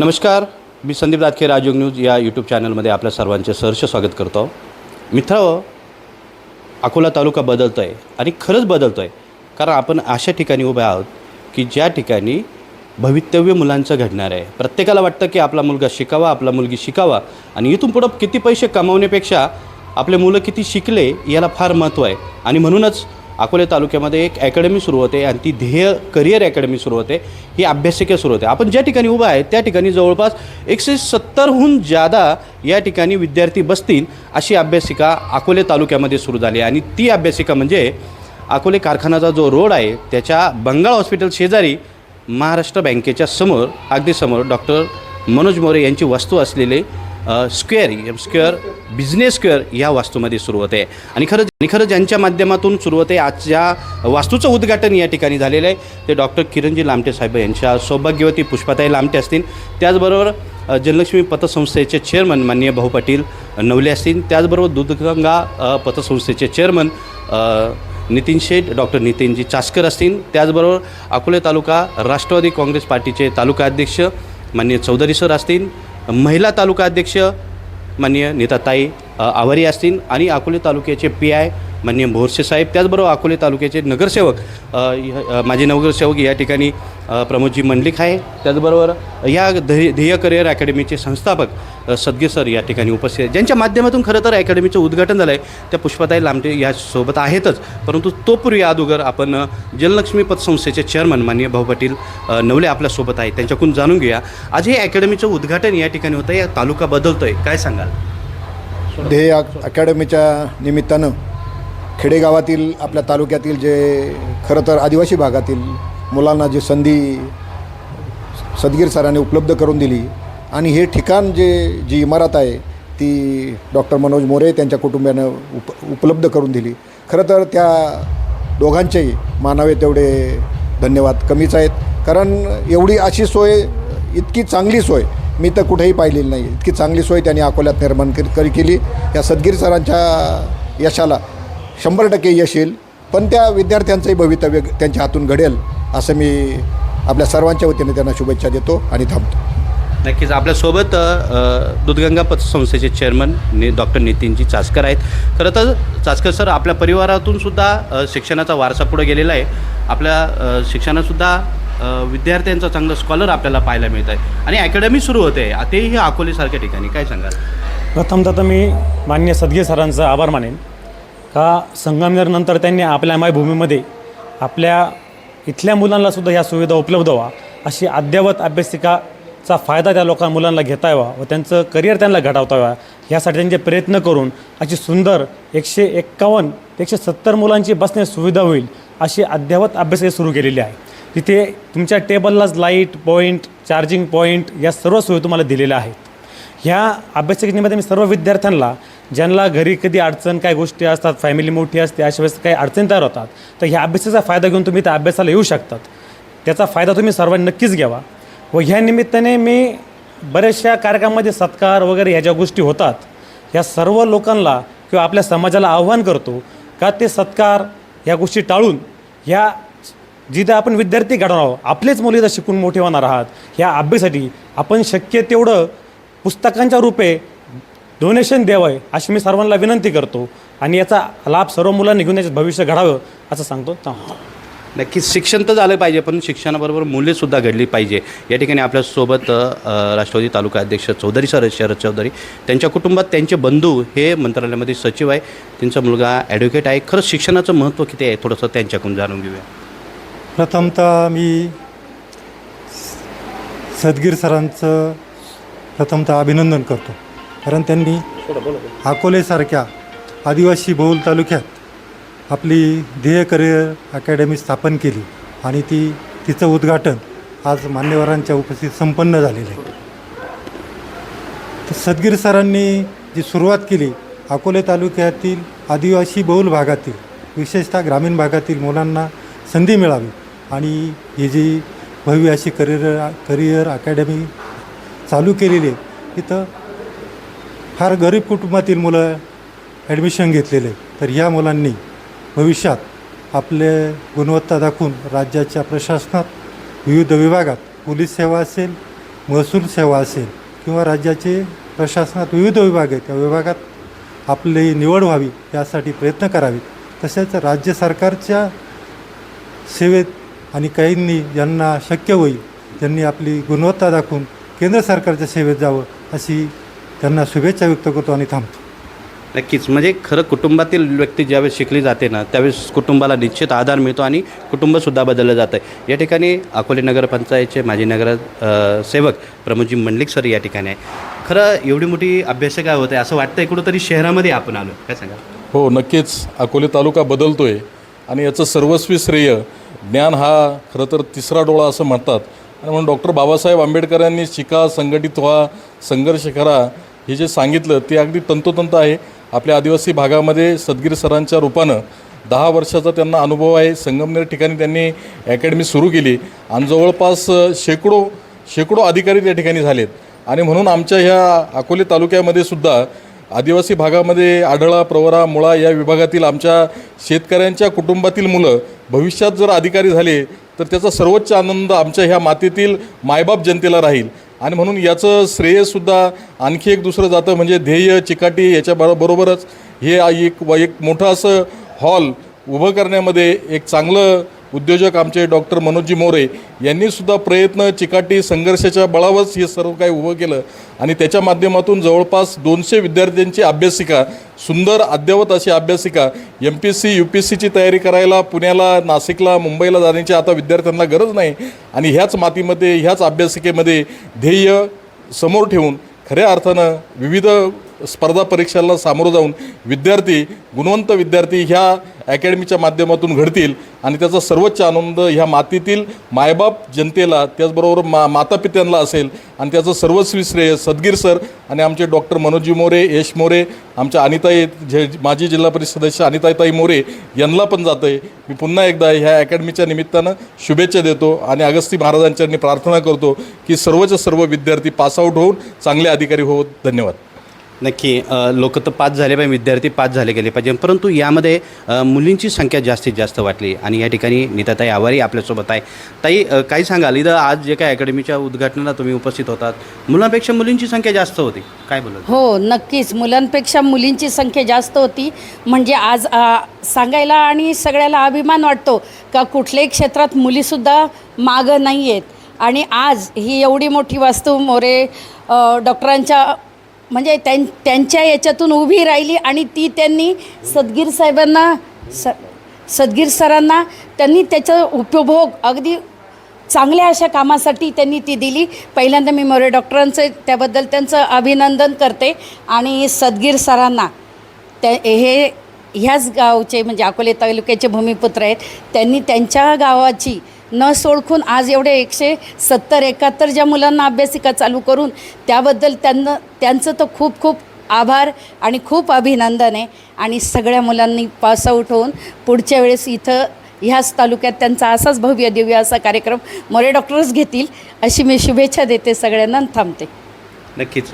नमस्कार मी संदीप दातखे राजयोग न्यूज या यूट्यूब चॅनलमध्ये आपल्या सर्वांचे सहर्ष स्वागत करतो. मित्र अकोला तालुका बदलतो आहे आणि खरंच बदलतो आहे कारण आपण अशा ठिकाणी उभे आहोत की ज्या ठिकाणी भवितव्य मुलांचं घडणार आहे. प्रत्येकाला वाटतं की आपला मुलगा शिकावा आपला मुलगी शिकावा आणि इथून पुढं किती पैसे कमावण्यापेक्षा आपले मुलं किती शिकले याला फार महत्त्व आहे. आणि म्हणूनच अकोले तालुक्यामध्ये एक अकॅडमी सुरू होते आणि ती ध्येय करिअर अकॅडमी सुरू होते. ही अभ्यासिका सुरू होते. आपण ज्या ठिकाणी उभा आहे त्या ठिकाणी जवळपास एकशे सत्तरहून जादा या ठिकाणी विद्यार्थी बसतील अशी अभ्यासिका अकोले तालुक्यामध्ये सुरू झाली आणि ती अभ्यासिका म्हणजे अकोले कारखानाचा जो रोड आहे त्याच्या बंगाळ हॉस्पिटल शेजारी महाराष्ट्र बँकेच्या समोर अगदी समोर डॉक्टर मनोज मोरे यांची वास्तू असलेले square M square business square या वास्तूमध्ये सुरू होते आणि खरं आणि खरं ज्यांच्या माध्यमातून सुरू होते आजच्या वास्तूचं उद्घाटन या ठिकाणी झालेलं आहे ते डॉक्टर किरणजी लामटे साहेब यांच्या सौभाग्यवती पुष्पाताई लामटे असतील. त्याचबरोबर जनलक्ष्मी पतसंस्थेचे चेअरमन माननीय भाऊ पाटील नवले असतील. त्याचबरोबर दूधगंगा पतसंस्थेचे चेअरमन नितीन शेठ डॉक्टर नितीनजी चास्कर असतील. त्याचबरोबर अकोले तालुका राष्ट्रवादी काँग्रेस पार्टीचे तालुका अध्यक्ष माननीय चौधरी सर असतील. महिला तालुका अध्यक्ष माननीय नीताताई आवारी असतील आणि अकोले तालुक्याचे पी आय माननीय भोरसे साहेब त्याचबरोबर अकोले तालुक्याचे नगरसेवक माझे नगरसेवक या ठिकाणी प्रमोदजी मंडलिक आहे. त्याचबरोबर या ध्येय ध्येय करिअर अकॅडमीचे संस्थापक अ, सदगे सर या ठिकाणी उपस्थित आहेत. ज्यांच्या माध्यमातून खरं तर अकॅडमीचं उद्घाटन झालं आहे त्या पुष्पाताई लामटे यासोबत आहेतच. परंतु तोपूर्वी अगोदर आपण अ, जललक्ष्मी पतसंस्थेचे चेअरमन माननीय भाऊ पाटील नवले आपल्यासोबत आहेत. त्यांच्याकडून जाणून घेऊया. आज हे अकॅडमीचं उद्घाटन या ठिकाणी होतं या तालुका बदलतो आहे काय सांगाल? ध्येय अकॅडमीच्या निमित्तानं खेडेगावातील आपल्या तालुक्यातील जे खरं तर आदिवासी भागातील मुलांना जी संधी सदगीर सरांनी उपलब्ध करून दिली. आणि हे ठिकाण जे जी इमारत आहे ती डॉक्टर मनोज मोरे त्यांच्या कुटुंबियानं उप उपलब्ध करून दिली. खरं तर त्या दोघांचेही मानावे तेवढे धन्यवाद कमीच आहेत. कारण एवढी अशी सोय इतकी चांगली सोय मी तर कुठेही पाहिलेली नाही. इतकी चांगली सोय त्यांनी अकोल्यात निर्माण करी केली. या सदगीर सरांच्या यशाला शंभर टक्के यश येईल. पण त्या विद्यार्थ्यांचंही भवितव्य त्यांच्या हातून घडेल. असं मी आपल्या सर्वांच्या वतीने त्यांना शुभेच्छा देतो आणि थांबतो. नक्कीच. आपल्यासोबत दूधगंगा पतसंस्थेचे चेअरमन नि डॉक्टर नितीनजी चासकर आहेत. खरं तर चासकर सर आपल्या परिवारातून सुद्धा शिक्षणाचा वारसा पुढे गेलेला आहे. आपल्या शिक्षणातसुद्धा विद्यार्थ्यांचं चांगलं स्कॉलर आपल्याला पाहायला मिळत आहे. आणि अकॅडमी सुरू होते. तेही अकोलेसारख्या ठिकाणी. काय सांगाल? प्रथमतः तर मी मान्य सदगे सरांचा आभार मानेन. का संगमनेरनंतर त्यांनी आपल्या मायभूमीमध्ये आपल्या इथल्या मुलांनासुद्धा ह्या सुविधा उपलब्ध व्हा. अशी अद्ययावत अभ्यासिकाचा फायदा त्या लोकां मुलांना घेता यावा व त्यांचं करिअर त्यांना घडवता यावा ह्यासाठी त्यांचे प्रयत्न करून अशी सुंदर एकशे एक्कावन्न एकशे सत्तर मुलांची बसण्यास सुविधा होईल अशी अद्ययावत अभ्यासिका सुरू केलेली आहे. तिथे तुमच्या टेबललाच लाइट पॉईंट चार्जिंग पॉईंट या सर्व सोयी तुम्हाला दिलेल्या आहेत. ह्या अभ्यासिकेमध्ये मी सर्व विद्यार्थ्यांना ज्यांना घरी कधी अडचण काय गोष्टी असतात फॅमिली मोठी असते अशा वेळेस काही अडचणी तयार होतात. तर ह्या अभ्यासाचा फायदा घेऊन तुम्ही त्या अभ्यासाला येऊ शकतात. त्याचा फायदा तुम्ही सर्वांनी नक्कीच घ्यावा. व ह्या निमित्ताने मी बऱ्याचशा कार्यक्रमामध्ये सत्कार वगैरे ह्या ज्या गोष्टी होतात ह्या सर्व लोकांना किंवा आपल्या समाजाला आव्हान करतो का ते सत्कार ह्या गोष्टी टाळून ह्या जिथे आपण विद्यार्थी घडवणार आहोत आपलेच मुली जर शिकून मोठे होणार आहात ह्या अभ्यासाठी आपण शक्य तेवढं पुस्तकांच्या रूपे डोनेशन द्यावं आहे अशी मी सर्वांना विनंती करतो. आणि याचा लाभ सर्व मुलांनी घेऊन याच्यात भविष्य घडावं असं सांगतो. नक्कीच शिक्षण तर झालं पाहिजे पण शिक्षणाबरोबर मूल्यसुद्धा घडली पाहिजे. या ठिकाणी आपल्यासोबत राष्ट्रवादी तालुका अध्यक्ष चौधरी सर शरद चौधरी त्यांच्या कुटुंबात त्यांचे बंधू हे मंत्रालयामध्ये सचिव आहे. त्यांचा मुलगा ॲडव्होकेट आहे. खरंच शिक्षणाचं महत्त्व किती आहे थोडंसं त्यांच्याकडून जाणून घेऊया. प्रथमतः मी सदगीर सरांचं प्रथमतः अभिनंदन करतो. कारण त्यांनी अकोलेसारख्या आदिवासी बहुल तालुक्यात आपली ध्येय करिअर अकॅडमी स्थापन केली आणि ती तिचं उद्घाटन आज मान्यवरांच्या उपस्थित संपन्न झालेलं आहे. तर सदगीर सरांनी जी सुरुवात केली अकोले तालुक्यातील आदिवासी बहुल भागातील विशेषतः ग्रामीण भागातील मुलांना संधी मिळावी आणि ही जी भव्य अशी करिअर करिअर अकॅडमी चालू केलेली आहे तिथं फार गरीब कुटुंबातील मुलं ॲडमिशन घेतलेले तर ह्या मुलांनी भविष्यात आपले गुणवत्ता दाखवून राज्याच्या प्रशासनात विविध विभागात पोलीस सेवा असेल महसूल सेवा असेल किंवा राज्याचे प्रशासनात विविध विभाग आहेत त्या विभागात आपली निवड व्हावी यासाठी प्रयत्न करावेत. तसेच राज्य सरकारच्या सेवेत आणि काहींनी ज्यांना शक्य होईल त्यांनी आपली गुणवत्ता दाखवून केंद्र सरकारच्या सेवेत जावं अशी त्यांना शुभेच्छा व्यक्त करतो आणि थांबतो. नक्कीच. म्हणजे खरं कुटुंबातील व्यक्ती ज्यावेळेस शिकली जाते ना त्यावेळेस कुटुंबाला निश्चित आधार मिळतो आणि कुटुंबसुद्धा बदललं जातं. आहे या ठिकाणी अकोले नगरपंचायतचे माजी नगर सेवक प्रमोदजी मंडलिक सर या ठिकाणी आहे. खरं एवढी मोठी अभ्यासिका होते असं वाटतंय कुठंतरी शहरामध्ये आपण आलो काय सांगा? हो नक्कीच. अकोले तालुका बदलतोय आणि याचं सर्वस्वी श्रेय ज्ञान हा खरं तर तिसरा डोळा असं म्हणतात. आणि म्हणून डॉक्टर बाबासाहेब आंबेडकरांनी शिका संघटित व्हा संघर्ष करा हे जे सांगितलं ते अगदी तंतोतंत आहे. आपल्या आदिवासी भागामध्ये सदगीर सरांच्या रूपानं दहा वर्षाचा त्यांना अनुभव आहे. संगमनेर ठिकाणी त्यांनी अकॅडमी सुरू केली आणि जवळपास शेकडो शेकडो अधिकारी त्या ठिकाणी झालेत. आणि म्हणून आमच्या ह्या अकोले तालुक्यामध्ये सुद्धा आदिवासी भागामध्ये आढळा प्रवरा मुळा या विभागातील आमच्या शेतकऱ्यांच्या कुटुंबातील मुलं भविष्यात जर अधिकारी झाले तर त्याचा सर्वोच्च आनंद आमच्या ह्या मातीतील मायबाप जनतेला राहील. आणि म्हणून याचं श्रेयसुद्धा आणखी एक दुसरं जातं म्हणजे ध्येय चिकाटी याच्या बरो बरोबरच हे एक व एक मोठं असं हॉल उभं करण्यामध्ये एक चांगलं उद्योजक आमचे डॉक्टर मनोजी मोरे यांनी सुद्धा प्रयत्न चिकाटी संघर्षाच्या बळावरच हे सर्व काही उभं केलं. आणि त्याच्या माध्यमातून जवळपास दोनशे विद्यार्थ्यांची अभ्यासिका सुंदर अद्ययावत अशी अभ्यासिका M P S C U P सीची तयारी करायला पुण्याला नाशिकला मुंबईला जाण्याची आता विद्यार्थ्यांना गरज नाही. आणि ह्याच मातीमध्ये ह्याच अभ्यासिकेमध्ये ध्येय समोर ठेवून खऱ्या अर्थानं विविध स्पर्धा परीक्षांना सामोरं जाऊन विद्यार्थी गुणवंत विद्यार्थी ह्या अकॅडमीच्या माध्यमातून घडतील आणि त्याचा सर्वोच्च आनंद ह्या मातीतील मायबाप जनतेला त्याचबरोबर मा मातापित्यांना असेल. आणि त्याचं सर्वस्वी श्रेय सदगीर सर आणि आमचे डॉक्टर मनोजी मोरे यश मोरे आमच्या अनिताई जे माजी जिल्हा परिषद सदस्य अनिताईताई मोरे यांना पण जातं आहे मी पुन्हा एकदा ह्या अकॅडमीच्या निमित्तानं शुभेच्छा देतो आणि अगस्ती महाराजांच्या प्रार्थना करतो की सर्वच्या सर्व विद्यार्थी पासआउट होऊन चांगले अधिकारी होत. धन्यवाद. नक्की लोक तर पाच झाले पाहिजे विद्यार्थी पाच झाले गेले पाहिजे. परंतु यामध्ये मुलींची संख्या जास्तीत जास्त वाटली. आणि या ठिकाणी नीताताई आवारी आपल्यासोबत आहे. ताई काही काय सांगाल? इथं आज जे काय अकॅडमीच्या उद्घाटनाला तुम्ही उपस्थित होतात मुलांपेक्षा मुलींची संख्या जास्त होती. काय बोलत हो नक्कीच. मुलांपेक्षा मुलींची संख्या जास्त होती. म्हणजे आज आ, सांगायला आणि सगळ्याला अभिमान वाटतो का कुठल्याही क्षेत्रात मुलीसुद्धा मागं नाही आहेत आणि आज ही एवढी मोठी वास्तू मोरे डॉक्टरांच्या म्हणजे त्यां त्यांच्या याच्यातून उभी राहिली आणि ती त्यांनी सदगीर साहेबांना स सदगीर सरांना त्यांनी त्याचा उपभोग अगदी चांगल्या अशा कामासाठी त्यांनी ती दिली. पहिल्यांदा मी मोरे डॉक्टरांचं त्याबद्दल त्यांचं अभिनंदन करते. आणि सदगीर सरांना त्या हे ह्याच गावचे म्हणजे अकोले तालुक्याचे भूमिपुत्र आहेत. त्यांनी त्यांच्या गावाची न सोडखून आज एवढे एकशे सत्तर एकाहत्तर ज्या मुलांना अभ्यासिका चालू करून त्याबद्दल त्यांना त्यांचं तर खूप खूप आभार आणि खूप अभिनंदन आहे. आणि सगळ्या मुलांनी पासआउट होऊन पुढच्या वेळेस इथं ह्याच तालुक्यात त्यांचा असाच भव्य दिव्य असा कार्यक्रम मोरे डॉक्टर्स घेतील अशी मी शुभेच्छा देते सगळ्यांना थांबते. नक्कीच.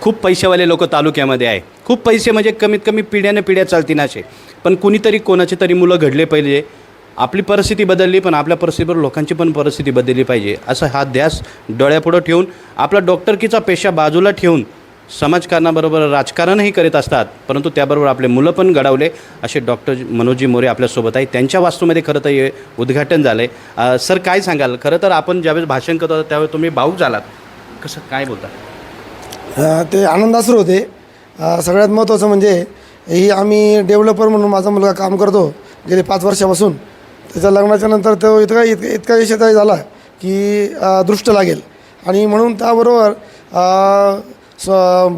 खूप पैसेवाले लोक तालुक्यामध्ये आहे. खूप पैसे म्हणजे कमीत कमी पिढ्याने पिढ्या चालतील असे. पण कुणीतरी कोणाचे तरी मुलं घडले पाहिजे. आपली परिस्थिती बदलली पण आपल्या परिस्थितीवर लोकांची पण परिस्थिती बदलली पाहिजे. असं हा ध्यास डोळ्यापुढं ठेवून आपला डॉक्टरकीचा पेशा बाजूला ठेवून समाजकारणाबरोबर राजकारणही करीत असतात परंतु त्याबरोबर आपले मुलं पण घडवले. असे डॉक्टर मनोजी मोरे आपल्यासोबत आहे त्यांच्या वास्तूमध्ये खरं तर हे उद्घाटन झालं आहे सर काय सांगाल? खरं तर आपण ज्यावेळेस भाषण करतो त्यावेळेस तुम्ही भाऊक झालात. कसं काय बोलता? ते आनंदाश्रू होते. सगळ्यात महत्त्वाचं म्हणजे ही आम्ही डेव्हलपर म्हणून माझा मुलगा काम करतो गेले पाच वर्षापासून. त्याच्या लग्नाच्या नंतर तो इतका इतका इतका यशस्वी झाला की दृष्ट लागेल. आणि म्हणून त्याबरोबर स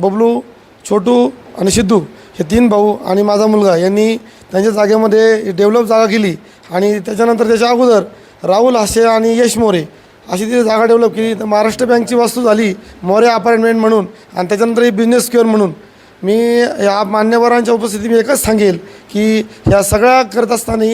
बबलू छोटू आणि सिद्धू हे तीन भाऊ आणि माझा मुलगा यांनी त्यांच्या जागेमध्ये डेव्हलप जागा केली. आणि त्याच्यानंतर त्याच्या अगोदर राहुल हासे आणि यश मोरे अशी ती जागा डेव्हलप केली. तर महाराष्ट्र बँकची वास्तू झाली मोरे अपार्टमेंट म्हणून आणि त्याच्यानंतर ही बिझनेस स्क्युअर म्हणून. मी या मान्यवरांच्या उपस्थितीत मी एकच सांगेल की ह्या सगळ्या करत असताना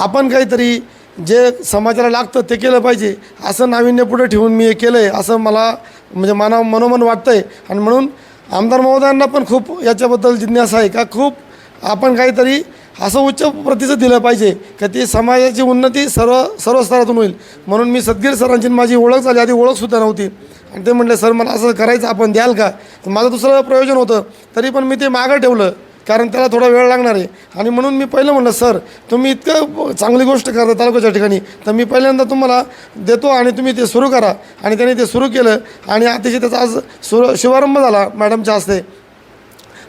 आपण काहीतरी जे समाजाला लागतं ते केलं पाहिजे असं नाविन्य पुढे ठेवून मी हे केलं आहे असं मला म्हणजे मना मनोमन वाटतं आहे आणि म्हणून आमदार महोदयांना पण खूप याच्याबद्दल जिज्ञासा आहे का? खूप आपण काहीतरी असं उच्च प्रतीचं दिलं पाहिजे का ती समाजाची उन्नती सर्व सर्व स्तरातून होईल. म्हणून मी सदगीर सरांची माझी ओळख झाली आधी ओळखसुद्धा नव्हती. आणि ते म्हटलं सर मला असं करायचं आपण द्याल का? तर माझं दुसरं प्रयोजन होतं. तरी पण मी ते मागं ठेवलं कारण त्याला थोडा वेळ लागणार आहे. आणि म्हणून मी पहिलं म्हणलं सर तुम्ही इतकं चांगली गोष्ट करता तालुक्याच्या ठिकाणी तर मी पहिल्यांदा तुम्हाला देतो आणि तुम्ही ते सुरू करा. आणि त्याने ते सुरू केलं. आणि अतिशय त्याचा आज सुरू शुभारंभ झाला मॅडमच्या हस्ते.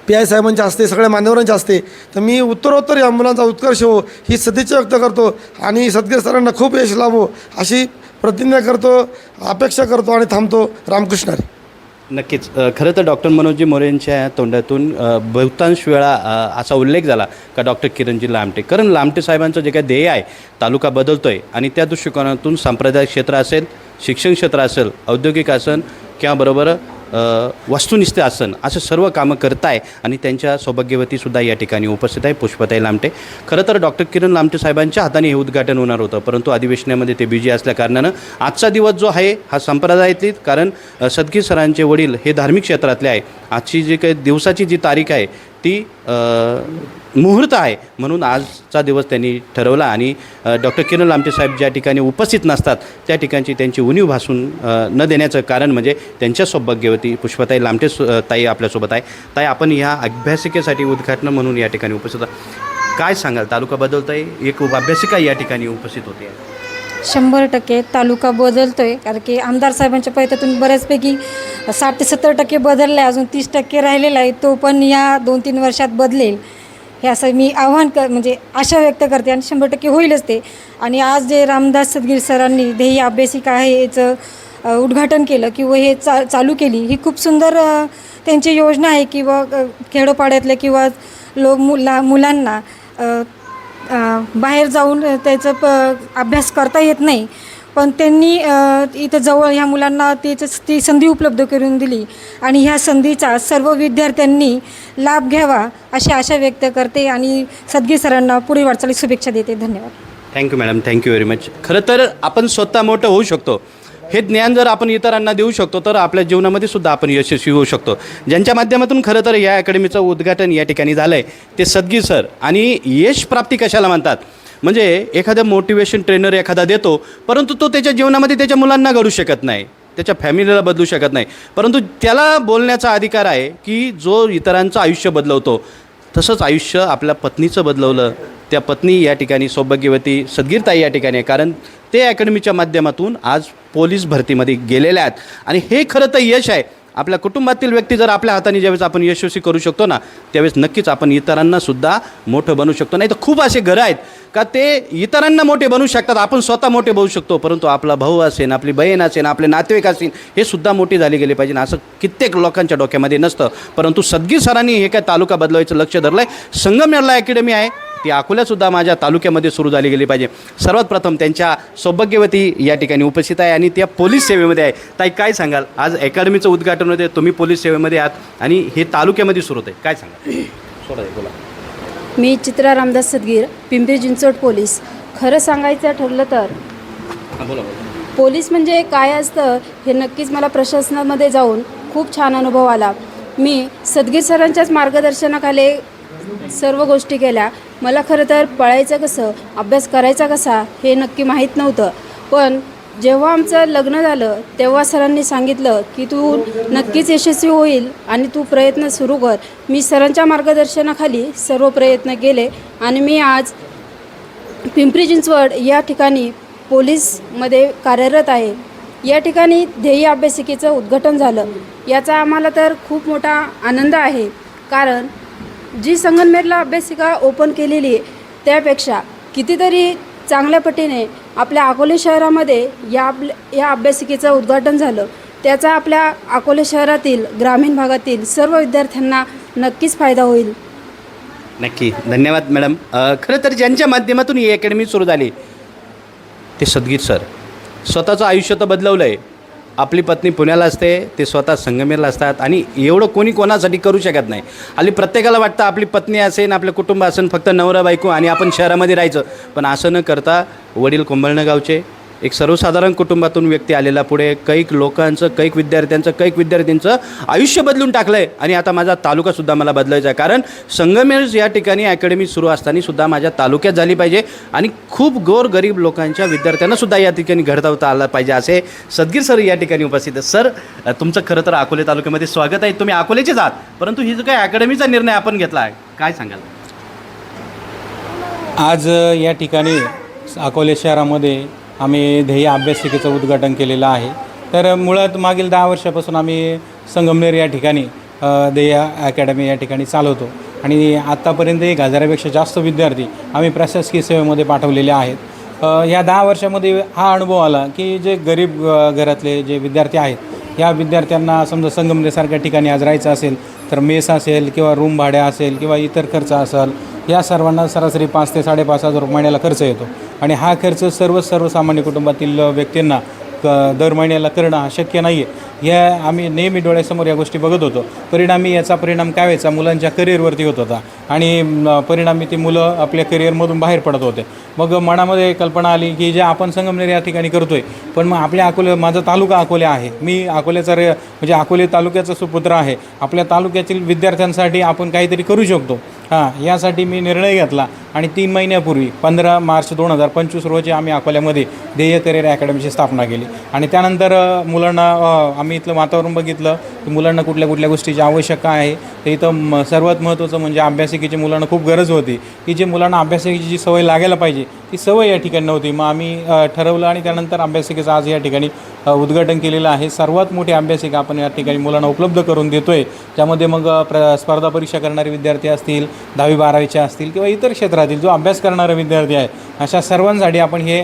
पी आय साहेबांच्या असते सगळ्या मान्यवरांच्या असते. तर मी उत्तरोत्तर या मुलांचा उत्कर्ष हो ही सदिच्छा व्यक्त करतो आणि सदगीर सरांना खूप यश लाभो अशी प्रतिज्ञा करतो अपेक्षा करतो आणि थांबतो रामकृष्णारे. नक्कीच. खरं तर डॉक्टर मनोजी मोरेंच्या तोंडातून बहुतांश वेळा असा उल्लेख झाला का डॉक्टर किरणजी लामटे. कारण लामटे साहेबांचं जे काही ध्येय आहे तालुका बदलतो आहे आणि त्या दृष्टिकोनातून सांप्रदायिक क्षेत्र असेल शिक्षण क्षेत्र असेल औद्योगिक असेल किंवा बरोबर वस्तुनिष्ठ आसन असं सर्व कामं करताय आणि त्यांच्या सौभाग्यवतीसुद्धा या ठिकाणी उपस्थित आहे पुष्पताई लामटे. खरं तर डॉक्टर किरण लामटे साहेबांच्या हाताने हे उद्घाटन होणार होतं परंतु अधिवेशनामध्ये ते बिजी असल्याकारणानं आजचा दिवस जो आहे हा संप्रदायातील कारण सदगी सरांचे वडील हे धार्मिक क्षेत्रातले आहे. आजची जी काही दिवसाची जी तारीख आहे ती मुहूर्त आहे म्हणून आजचा दिवस त्यांनी ठरवला आणि डॉक्टर किरण लामटे साहेब ज्या ठिकाणी उपस्थित नसतात त्या ठिकाणची त्यांची उणीव भासून न देण्याचं कारण म्हणजे त्यांच्या सौभाग्यवती पुष्पताई लामटे ताई आपल्यासोबत आहे. ताई आपण ह्या अभ्यासिकेसाठी उद्घाटन म्हणून या ठिकाणी उपस्थित काय सांगाल तालुका बदलताय एक अभ्यासिका या ठिकाणी उपस्थित होती. शंभर टक्के तालुका बदलतो आहे कारण की आमदार साहेबांच्या पैत्यातून बऱ्याचपैकी साठ ते सत्तर टक्के बदलला आहे अजून तीस टक्के राहिलेला आहे. तो पण या दोन तीन वर्षात बदलेल. हे असं मी आव्हान कर म्हणजे आशा व्यक्त करते आणि शंभर टक्के होईलच ते. आणि आज जे रामदास सदगीर सरांनी ध्येय अभ्यासिका आहे याचं उद्घाटन केलं किंवा हे चा चालू केली ही खूप सुंदर त्यांची योजना आहे. किंवा खेडोपाड्यातल्या किंवा लोक मुला मुलांना बाहेर जाऊन त्याचं प अभ्यास करता येत नाही. पण त्यांनी इथं जवळ ह्या मुलांना त्याचं ती संधी उपलब्ध करून दिली. आणि ह्या संधीचा सर्व विद्यार्थ्यांनी लाभ घ्यावा अशी आशा व्यक्त करते आणि सदगी सरांना पुढील वाटचाली शुभेच्छा देते. धन्यवाद. Thank you madam thank you very much खरं तर आपण स्वतः मोठं होऊ शकतो. हे ज्ञान जर आपण इतरांना देऊ शकतो तर आपल्या जीवनामध्ये सुद्धा आपण यशस्वी होऊ शकतो. ज्यांच्या माध्यमातून खरं तर या अकॅडमीचं उद्घाटन या ठिकाणी झालं आहे ते सदगीर सर आणि यश प्राप्ती कशाला म्हणतात? म्हणजे एखादा मोटिवेशन ट्रेनर एखादा देतो परंतु तो त्याच्या जीवनामध्ये त्याच्या मुलांना घडू शकत नाही त्याच्या फॅमिलीला बदलू शकत नाही. परंतु त्याला बोलण्याचा अधिकार आहे की जो इतरांचं आयुष्य बदलवतो तसंच आयुष्य आपल्या पत्नीचं बदलवलं. त्या पत्नी या ठिकाणी सौभाग्यवती सद्गीरताई या ठिकाणी आहे. कारण ते अकॅडमीच्या माध्यमातून आज पोलीस भरतीमध्ये गेलेल्या आहेत. आणि हे खरं तर यश आहे. आपल्या कुटुंबातील व्यक्ती जर आपल्या हाताने ज्यावेळेस आपण यशस्वी करू शकतो ना त्यावेळेस नक्कीच आपण इतरांना सुद्धा मोठं बनवू शकतो. नाही तर खूप असे घरं आहेत का ते इतरांना मोठे बनवू शकतात. आपण स्वतः मोठे बनू शकतो परंतु आपला भाऊ असेल आपली बहीण असेल आपले नातेवाईक असेल हे सुद्धा मोठे झाले गेले पाहिजे. असं कित्येक लोकांच्या डोक्यामध्ये नसतं. परंतु सदगी सरांनी हे काय तालुका बदलवायचं लक्ष धरलं आहे संगमेरला अकॅडमी आहे. ती अकोल्यासुद्धा माझ्या तालुक्यामध्ये सुरू झाली गेली पाहिजे. सर्वात प्रथम त्यांच्या सौभाग्यवती या ठिकाणी उपस्थित आहे आणि त्या पोलीस सेवेमध्ये आहे. ताई काय सांगाल? आज अकॅडमीचं उद्घाटन होते तुम्ही पोलीस सेवेमध्ये आहात आणि हे तालुक्यामध्ये सुरू होते काय सांगाल? सोडा बोला. मी चित्रा रामदास सदगीर पिंपरी चिंचवड पोलीस. खरं सांगायचं ठरलं तर हां बोला. पोलीस म्हणजे काय असतं हे नक्कीच मला प्रशासनामध्ये जाऊन खूप छान अनुभव आला. मी सदगीर सरांच्याच मार्गदर्शनाखाली सर्व गोष्टी केल्या. मला खरं तर पळायचं कसं अभ्यास करायचा कसा हे नक्की माहीत नव्हतं. पण जेव्हा आमचं लग्न झालं तेव्हा सरांनी सांगितलं की तू नक्कीच यशस्वी होईल आणि तू प्रयत्न सुरू कर. मी सरांच्या मार्गदर्शनाखाली सर्व प्रयत्न केले आणि मी आज पिंपरी चिंचवड या ठिकाणी पोलीसमध्ये कार्यरत आहे. या ठिकाणी ध्येय अभ्यासिकेचं उद्घाटन झालं. याचा आम्हाला तर खूप मोठा आनंद आहे. कारण जी संगमनेरला अभ्यासिका ओपन केलेली आहे त्यापेक्षा कितीतरी चांगल्या पटीने आपल्या अकोले शहरामध्ये या आपल्या या अभ्यासिकेचं उद्घाटन झालं. त्याचा आपल्या अकोले शहरातील ग्रामीण भागातील सर्व विद्यार्थ्यांना नक्कीच फायदा होईल. नक्की. धन्यवाद मॅडम. खरं तर ज्यांच्या माध्यमातून ही अकॅडमी सुरू झाली ते सदगीर सर. स्वतःचं आयुष्य तर बदलवलं आहे आपली पत्नी पुण्याला असते ते स्वतः संगमेरला असतात आणि एवढं कोणी कोणासाठी करू शकत नाही. आणि प्रत्येकाला वाटतं आपली पत्नी असेल आपलं कुटुंब असेल फक्त नवरा बायको आणि आपण शहरामध्ये राहायचं. पण असं न करता वडील कुंभळणं गावचे एक सर्वसाधारण कुटुंबातून व्यक्ती आलेला पुढे कैक लोकांचं कैक विद्यार्थ्यांचं कैक विद्यार्थ्यांचं आयुष्य बदलून टाकलं आहे आणि आता माझा तालुकासुद्धा मला बदलायचा आहे. कारण संगमेश या ठिकाणी अकॅडमी सुरू असतानासुद्धा माझ्या तालुक्यात झाली पाहिजे. आणि खूप गोर गरीब लोकांच्या विद्यार्थ्यांनासुद्धा या ठिकाणी घडतावता आलं पाहिजे असे सदगीर सर या ठिकाणी उपस्थित आहेत. सर तुमचं खरं तर अकोले तालुक्यामध्ये स्वागत आहे. तुम्ही अकोलेचेच आहात. परंतु ही जो काही अकॅडमीचा निर्णय आपण घेतला आहे काय सांगाल? आज या ठिकाणी अकोले शहरामध्ये आम्ही ध्येय अभ्यासिकेचं उद्घाटन केलेलं आहे. तर मुळात मागील दहा वर्षापासून आम्ही संगमनेर या ठिकाणी ध्येय अकॅडमी या ठिकाणी चालवतो. आणि आत्तापर्यंत एक हजारापेक्षा जास्त विद्यार्थी आम्ही प्रशासकीय सेवेमध्ये पाठवलेले आहेत. ह्या या दहा वर्षामध्ये हा अनुभव आला की जे गरीब घरातले जे विद्यार्थी आहेत या विद्यार्थ्यांना समजा संगमनेरसारख्या ठिकाणी आज राहायचं असेल तर मेस असेल किंवा रूम भाड्या असेल किंवा इतर खर्च असेल या सर्वांना सरासरी पाच ते साडेपाच हजार रुपये महिन्याला खर्च येतो. आणि हा खर्च सर्व सर्वसामान्य कुटुंबातील व्यक्तींना क दर महिन्याला करणं हा शक्य नाही आहे या आम्ही नेहमी डोळ्यासमोर या गोष्टी बघत होतो. परिणामी याचा परिणाम काय व्हायचा? मुलांच्या करिअरवरती होत होता. आणि परिणामी ती मुलं आपल्या करिअरमधून बाहेर पडत होते. मग मनामध्ये कल्पना आली की जे आपण संगमनेर या ठिकाणी करतोय पण मग आपल्या अकोले माझा तालुका अकोले आहे. मी अकोल्याचा रे म्हणजे अकोले तालुक्याचा सुपुत्र आहे. आपल्या तालुक्यातील विद्यार्थ्यांसाठी आपण काहीतरी करू शकतो. हां यासाठी मी निर्णय घेतला. आणि तीन महिन्यापूर्वी पंधरा मार्च दोन हजार पंचवीस रोजी आम्ही अकोल्यामध्ये ध्येय करिअर अकॅडमीची स्थापना केली. आणि त्यानंतर मुलांना आम्ही इथलं वातावरण बघितलं. की मुलांना कुठल्या कुठल्या गोष्टीची आवश्यकता आहे. तर इथं म सर्वात महत्त्वाचं म्हणजे अभ्यासिकेची मुलांना खूप गरज होती. की जे मुलांना अभ्यासिकेची जी सवय लागायला पाहिजे ती सवय या ठिकाणी नव्हती. मग आम्ही ठरवलं आणि त्यानंतर अभ्यासिकेचा आज या ठिकाणी उद्घाटन केलेलं आहे. सर्वात मोठी अभ्यासिका आपण या ठिकाणी मुलांना उपलब्ध करून देतो आहे त्यामध्ये मग प्र स्पर्धा परीक्षा करणारे विद्यार्थी असतील दहावी बारावीचे असतील किंवा इतर क्षेत्रातील जो अभ्यास करणारा विद्यार्थी आहे अशा सर्वांसाठी आपण हे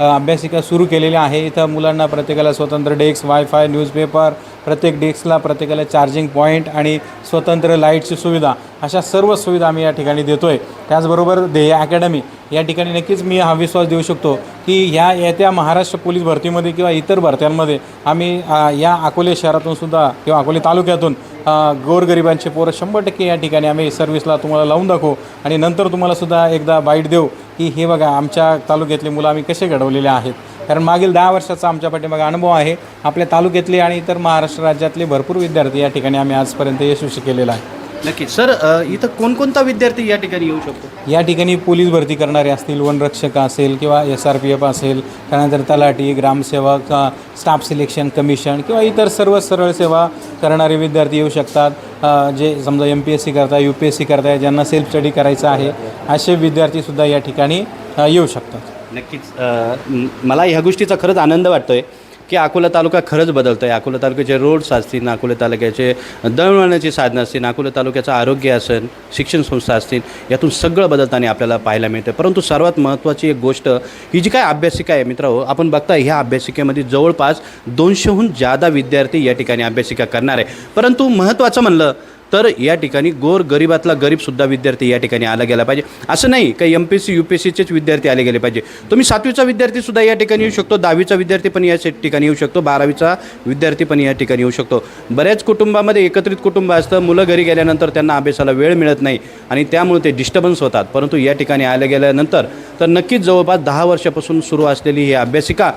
अभ्यासिका सुरू केलेल्या आहे इथं मुलांना प्रत्येकाला स्वतंत्र डेस्क वायफाय न्यूजपेपर प्रत्येक डेस्कला प्रत्येकाला चार्जिंग पॉईंट आणि स्वतंत्र लाईटची सुविधा अशा सर्व सुविधा आम्ही या ठिकाणी देतो आहे त्याचबरोबर ध्येय अकॅडमी या ठिकाणी नक्कीच मी हा विश्वास देऊ शकतो की ह्या येत्या महाराष्ट्र पोलीस भरतीमध्ये किंवा इतर भरत्यांमध्ये आम्ही या अकोले शहरातून सुद्धा किंवा अकोले तालुक्यातून गोरगरिबांचे पोरं शंभर टक्के या ठिकाणी आम्ही सर्व्हिसला तुम्हाला लावून दाखवू. आणि नंतर तुम्हाला सुद्धा एकदा बाईट देऊ की हे बघा आमच्या तालुक्यातले मुलं आम्ही कसे घडवलेले आहेत. कारण मागील दहा वर्षाचा आमच्या पाठीमागा अनुभव आहे. आपल्या तालुक्यातले आणि इतर महाराष्ट्र राज्यातले भरपूर विद्यार्थी या ठिकाणी आम्ही आजपर्यंत यशस्वी केलेला आहे. नक्कीच. सर अ, इथं कोणकोणता विद्यार्थी या ठिकाणी येऊ शकतो? या ठिकाणी पोलीस भरती करणारे असतील वनरक्षक असेल किंवा एस आर पी एफ असेल त्यानंतर तलाठी ग्रामसेवक अ, स्टाफ सिलेक्शन कमिशन किंवा इतर सर्व सरळ सेवा करणारे विद्यार्थी येऊ शकतात. अ, जे समजा एम पी एस सी करताय यू पी एस सी करताय ज्यांना सेल्फ स्टडी करायचं आहे असे विद्यार्थीसुद्धा या ठिकाणी अ, येऊ शकतात. नक्कीच. अ, म- मला ह्या गोष्टीचा खरंच आनंद वाटतोय. की अकोला तालुका खरंच बदलतो आहे अकोला तालुक्याचे रोड्स असतील अकोला तालुक्याचे दळणवळणाची साधनं असतील अकोला तालुक्याचं आरोग्य असेल शिक्षण संस्था असतील यातून सगळं बदलताना आपल्याला पाहायला मिळते परंतु सर्वात महत्त्वाची एक गोष्ट ही जी काय अभ्यासिका आहे मित्रांनो आपण बघता ह्या अभ्यासिकेमध्ये जवळपास दोनशेहून जादा विद्यार्थी या ठिकाणी अभ्यासिका करणार आहे. परंतु महत्त्वाचं म्हणलं तर या ठिकाणी गोर गरिबातला गरीबसुद्धा विद्यार्थी या ठिकाणी आला गेला पाहिजे. असं नाही का M P C U P सीचेच विद्यार्थी आले गेले पाहिजे. तुम्ही सातवीचा विद्यार्थीसुद्धा या ठिकाणी येऊ शकतो दहावीचा विद्यार्थी पण या ठिकाणी येऊ शकतो बारावीचा विद्यार्थी पण या ठिकाणी येऊ शकतो. बऱ्याच कुटुंबामध्ये एकत्रित कुटुंब असतं मुलं घरी गेल्यानंतर त्यांना अभ्यासाला वेळ मिळत नाही आणि त्यामुळे ते डिस्टर्बन्स होतात. परंतु या ठिकाणी आल्या गेल्यानंतर तर नक्कीच जवळपास दहा वर्षापासून सुरू असलेली ही अभ्यासिका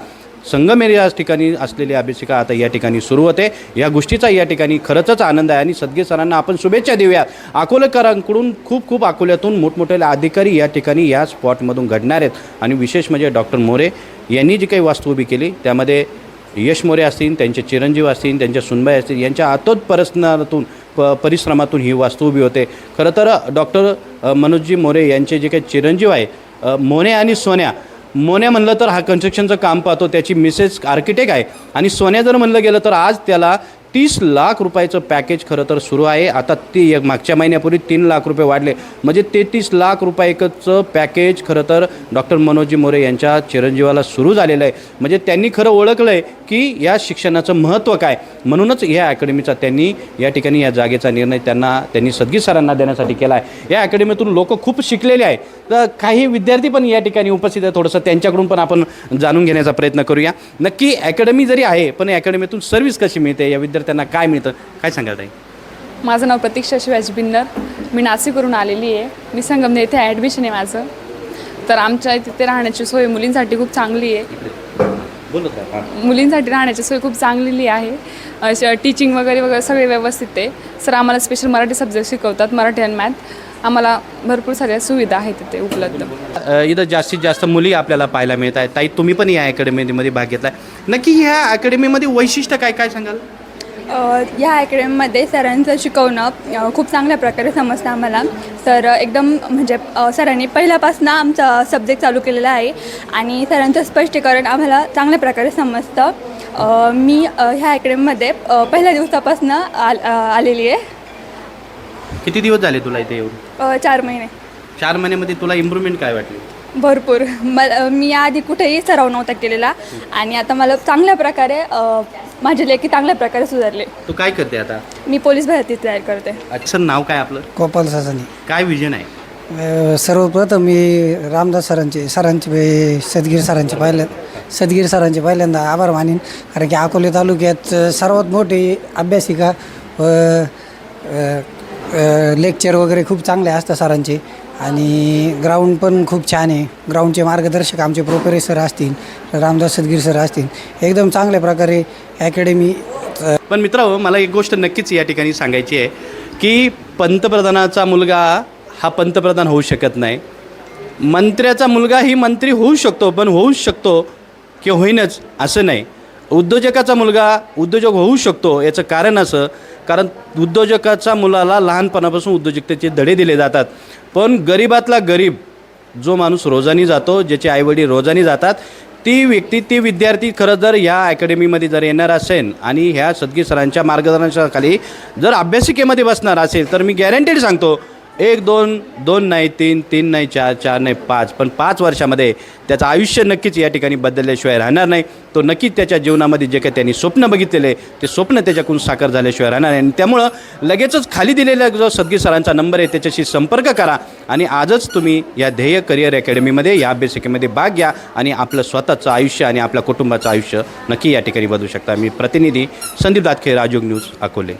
संगमेर या ठिकाणी असलेली अभिषेका आता या ठिकाणी सुरू होते. या गोष्टीचा या ठिकाणी खरंच आनंद आहे आणि सदगीर सरांना आपण शुभेच्छा देऊयात अकोलेकरांकडून खूप खूप अकोल्यातून मोठमोठे अधिकारी या ठिकाणी या स्पॉटमधून घडणार आहेत. आणि विशेष म्हणजे डॉक्टर मोरे यांनी जी काही वास्तू उभी केली त्यामध्ये यश मोरे असतील त्यांचे चिरंजीव असतील त्यांच्या सुनबाई असतील यांच्या आतोत परसनातून प परिश्रमातून ही वास्तू उभी होते. खरं तर डॉक्टर मनोजजी मोरे यांचे जे काही चिरंजीव आहे मोने आणि सोन्या मोन्या म्हणलं तर हा कन्स्ट्रक्शनचं काम पाहतो त्याची मिसेस आर्किटेक्ट आहे. आणि सोन्या जर म्हणलं गेलं तर आज त्याला तीस लाख रुपयाचं पॅकेज खरं तर सुरू आहे. आता ती एक मागच्या महिन्यापूर्वी तीन लाख रुपये वाढले. म्हणजे तेहतीस लाख रुपयाचं पॅकेज खरं तर डॉक्टर मनोजी मोरे यांच्या चिरंजीवाला सुरू झालेलं आहे. म्हणजे त्यांनी खरं ओळखलं आहे की या शिक्षणाचं महत्त्व काय? म्हणूनच या अकॅडमीचा त्यांनी या ठिकाणी या जागेचा निर्णय त्यांना त्यांनी सदगी सरांना देण्यासाठी केला आहे या अकॅडमीतून लोक खूप शिकलेले आहे तर काही विद्यार्थी पण या ठिकाणी उपस्थित आहे थोडंसं त्यांच्याकडून पण आपण जाणून घेण्याचा प्रयत्न करूया. नक्की अकॅडमी जरी आहे पण अकॅडमीतून सर्व्हिस कशी मिळते? या विद्यार्थ्यांना काय मिळतं? काय सांगाल ताई? माझं नाव प्रतीक्षा शिवाजी बिन्नर मी नाशिकवरून आलेली आहे. मी संगमने इथे ॲडमिशन आहे माझं. तर आमच्या तिथे राहण्याची सोय मुलींसाठी खूप चांगली आहे. बोलत राहा. मुलींसाठी राहण्याची सोय खूप चांगलेली आहे. टीचिंग वगैरे वगैरे सगळे व्यवस्थित आहे. सर आम्हाला स्पेशल मराठी सब्जेक्ट शिकवतात मराठी आणि मॅथ आम्हाला भरपूर साऱ्या सुविधा आहेत तिथे उपलब्ध. अ, इथं जास्तीत जास्त मुली आपल्याला पाहायला मिळत आहेत. ताई तुम्ही पण या अकॅडमीमध्ये भाग घेतला नक्की ह्या अकॅडमीमध्ये वैशिष्ट्य काय काय सांगाल? या अकॅडमीमध्ये सरांचं शिकवणं खूप चांगल्या प्रकारे समजतं आम्हाला. तर एकदम म्हणजे सरांनी पहिल्यापासून आमचा सब्जेक्ट चालू केलेला आहे आणि सरांचं स्पष्टीकरण आम्हाला चांगल्या प्रकारे समजतं. मी ह्या अकॅडमीमध्ये पहिल्या दिवसापासून आल आलेली आहे. किती दिवस झाले तुला इथे येऊन? चार महिने. चार महिन्यामध्ये तुला इम्प्रूव्हमेंट काय वाटली? भरपूर. मला मी आधी कुठेही सराव नव्हता केलेला आणि आता मला चांगल्या प्रकारे अ, माझे लेखी चांगल्या प्रकारे सुधारले. तू काय करते आता? मी पोलीस भरती तयार करते. अच्छा नाव काय आपलं? गोपाल सासनी. काय विजन आहे? अ, सर्वप्रथम मी रामदास सरांचे सरांचे सदगीर सरांचे पहिल्या सदगीर सरांचे पहिल्यांदा आभार मानेन. कारण की अकोले तालुक्यात अ, सर्वात मोठी अभ्यासिका व लेक्चर वगैरे खूप चांगले असतात सरांचे. आणि ग्राउंड पण खूप छान आहे. ग्राउंडचे मार्गदर्शक आमचे प्रोफेसर सर असतील रामदास सदगीर सर असतील. एकदम चांगल्या प्रकारे अकॅडमी पण मित्रांनो मला एक गोष्ट नक्कीच या ठिकाणी सांगायची आहे की पंतप्रधानाचा मुलगा हा पंतप्रधान होऊ शकत नाही. मंत्र्याचा मुलगा ही मंत्री होऊ शकतो पण होऊच शकतो की होईनच असं नाही. उद्योजकाचा मुलगा उद्योजक होऊ शकतो याचं कारण असं कारण उद्योजकाचा मुलाला लहानपणापासून उद्योजकतेचे धडे दिले जातात. पण गरीबातला गरीब जो माणूस रोजानी जातो ज्याचे आईवडील रोजानी जातात ती व्यक्ती ती विद्यार्थी खरं जर ह्या अकॅडमीमध्ये जर येणार असेल आणि ह्या सदगी सरांच्या मार्गदर्शनाखाली जर अभ्यासिकेमध्ये बसणार असेल तर मी गॅरंटेड सांगतो एक दोन दोन नाही तीन तीन नाही चार चार नाही पाच. पण पाच वर्षामध्ये त्याचं आयुष्य नक्कीच या ठिकाणी बदलल्याशिवाय राहणार नाही. तो नक्कीच त्याच्या जीवनामध्ये जे काही त्यांनी स्वप्न बघितलेले ते स्वप्न त्याच्याकडून साकार झाल्याशिवाय राहणार नाही. आणि त्यामुळं लगेचच खाली दिलेला जो सदगी सरांचा नंबर आहे त्याच्याशी संपर्क करा आणि आजच तुम्ही या ध्येय करिअर अकॅडमीमध्ये या अभ्यासिकेमध्ये भाग घ्या आणि आपलं स्वतःचं आयुष्य आणि आपल्या कुटुंबाचं आयुष्य नक्की या ठिकाणी बदलू शकता. मी प्रतिनिधी संदीप दातखे राजयोग न्यूज अकोले.